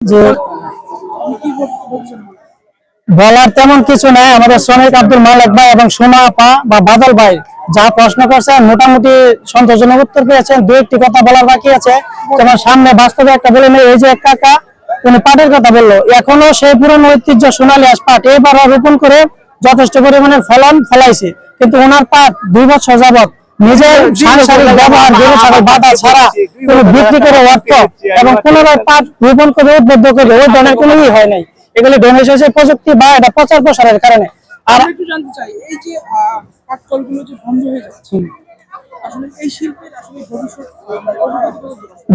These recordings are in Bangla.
যে বলার তেমন কিছু নাই। আমাদের শ্রমিক আব্দুল মালিক ভাই এবং সোমা আপা বা বাদল ভাই যা প্রশ্ন করছেন মোটামুটি সন্তোষজনক উত্তর পেয়েছেন। দু একটি কথা বলার বাকি আছে। যেমন সামনে বাস্তবে একটা বলে এই যে এক কাকা, উনি পাটের কথা বলল। এখনও সেই পুরনো ঐতিহ্য সোনালী আস পাট। এবার রোপণ করে যথেষ্ট পরিমাণে ফলন ফলাইছে। কিন্তু ওনার পাট দুই বছর যাবত নিজের সাংসারিক ব্যবহার গরু বাধা ছাড়া কোনো বিক্রি করে অর্থ এবং পুনরায় পাট রোপণ করে উদ্বুদ্ধ করে ওই ধরনের কোনো ই হয় নাই এগুলি ডোনেশ হয়েছে প্রযুক্তি বা এটা প্রচার প্রসারের কারণে আর একটু জানতে চাই এই যে পাটকলগুলো যে বন্ধ হয়ে যাচ্ছে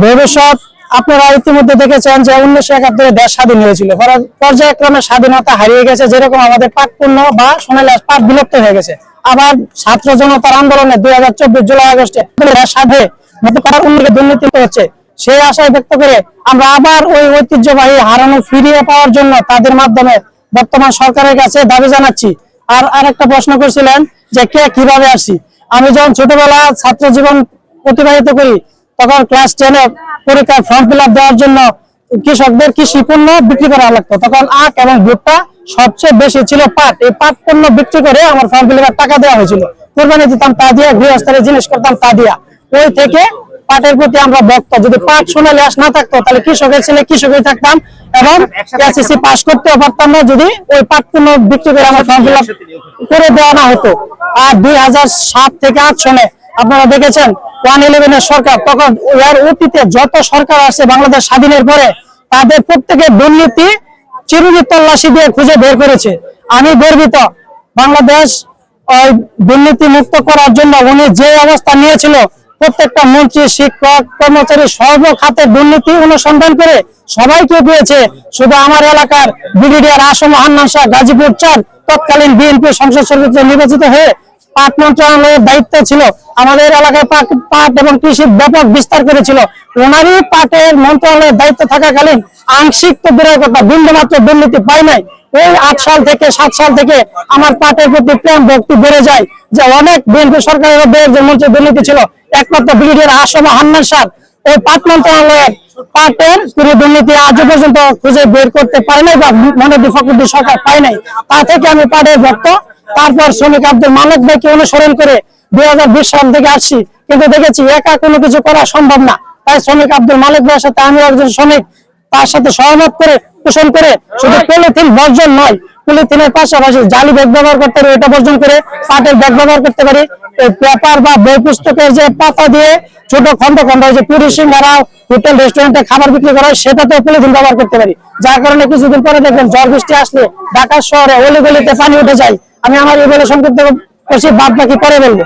ভবিষ্যৎ আপনারা ইতিমধ্যে দেখেছেন যে উনিশশো একাত্তরে দেশ স্বাধীন হয়েছিল পর্যায়ক্রমে স্বাধীনতা হারিয়ে গেছে যেরকম আমাদের পাট পণ্য বা সোনালী পাট বিলুপ্ত হয়ে গেছে আবার ছাত্র জনতার আন্দোলনে দুই হাজার চব্বিশ জুলাই আগস্টে করার দুর্নীতি হচ্ছে সেই আশায় ব্যক্ত করে আমরা আবার ওই ঐতিহ্যবাহী হারানো ফিরিয়ে পাওয়ার জন্য তাদের মাধ্যমে বর্তমান সরকারের কাছে দাবি জানাচ্ছি। আর আরেকটা প্রশ্ন করছিলেন যে কে কীভাবে আসি? আমি যখন ছোটবেলা ছাত্র জীবন অতিবাহিত করি, তখন ক্লাস টেনে পরীক্ষার ফর্ম ফিল দেওয়ার জন্য কৃষকদের কৃষি পণ্য বিক্রি করা লাগতো? তখন আখ এবং ভুট্টা সবচেয়ে বেশি ছিল পাট। এই পাট পণ্য বিক্রি করে আমার ফর্ম ফিল টাকা দেওয়া হয়েছিল। কোরবানি দিতাম তা দিয়া গৃহস্থলে জিনিস করতাম তা দিয়া। ওই থেকে পাটের প্রতি আমরা ভক্ত। যদি পাট সোনালি আস না থাকতো, তাহলে কৃষকের ছেলে কৃষকই থাকতাম এবং এসএসসি পাস করতেও পারতাম না যদি ওই পাট পণ্য বিক্রি করে আমার ফর্ম ফিল করে দেওয়া না হতো। আর দুই হাজার সাত থেকে আট সনে আপনারা দেখেছেন ওয়ান ইলেভেনের সরকার তখন এর অতীতে যত সরকার আসছে বাংলাদেশ স্বাধীনের পরে, তাদের প্রত্যেকের দুর্নীতি চিরুনি তল্লাশি দিয়ে খুঁজে বের করেছে। আমি গর্বিত বাংলাদেশ দুর্নীতি মুক্ত করার জন্য উনি যে অবস্থা নিয়েছিল প্রত্যেকটা মন্ত্রী, শিক্ষক, কর্মচারী সর্ব খাতে দুর্নীতি অনুসন্ধান করে সবাইকে পেয়েছে শুধু আমার এলাকার বিডিডিআর আসম হান্নান শাহ গাজীপুর চার, তৎকালীন বিএনপি সংসদ সদস্য নির্বাচিত হয়ে পাট মন্ত্রণালয়ের দায়িত্ব ছিল। আমাদের এলাকায় পাট পাট এবং কৃষি ব্যাপক বিস্তার করেছিল। ওনারই পাটের মন্ত্রণালয়ের দায়িত্ব থাকাকালীন আংশিক তো দূরের কথা বিন্দু মাত্র দুর্নীতি পাই নাই। ওই আট সাল থেকে, সাত সাল থেকে আমার পাটের প্রতি প্রেম, ভক্তি বেড়ে যায়। যে অনেক বিএনপি সরকারের মন্ত্রী দুর্নীতি ছিল, একমাত্র ব্রিগেডিয়ার আসম হান্নান সাহ ওই পাট মন্ত্রণালয়ের পাটের পুরো দুর্নীতি আজও পর্যন্ত খুঁজে বের করতে পারে নাই বা মনে ফখরুদ্দিন সরকার পায় নাই। তা থেকে আমি পাটের ভক্ত। তারপর শ্রমিক আব্দুল মালিক ভাইকে অনুসরণ করে দুই হাজার বিশ সাল থেকে আসছি। কিন্তু দেখেছি একা কোনো কিছু করা সম্ভব না। তাই শ্রমিক আব্দুল মালিক ভাইয়ের সাথে আমি একজন শ্রমিক, তার সাথে সহমত করে, পোষণ করে শুধু পলিথিন বর্জন নয় পলিথিনের পাশাপাশি জালি ব্যাগ ব্যবহার করতে পারি, এটা বর্জন করে পাটের ব্যাগ ব্যবহার করতে পারি। পেপার বা বই পুস্তকের যে পাতা দিয়ে ছোট খন্ড খন্ড যে পুরি সিঙ্গারা হোটেল, রেস্টুরেন্টে খাবার বিক্রি করা হয়, সেটাতেও পলিথিন ব্যবহার করতে পারি। যার কারণে কিছুদিন পরে দেখবেন ঝড় বৃষ্টি আসলে ঢাকা শহরে অলিগলিতে পানি উঠে যায়। আমি আমার এই বলে করছি বাদ বাকি পরে বলব।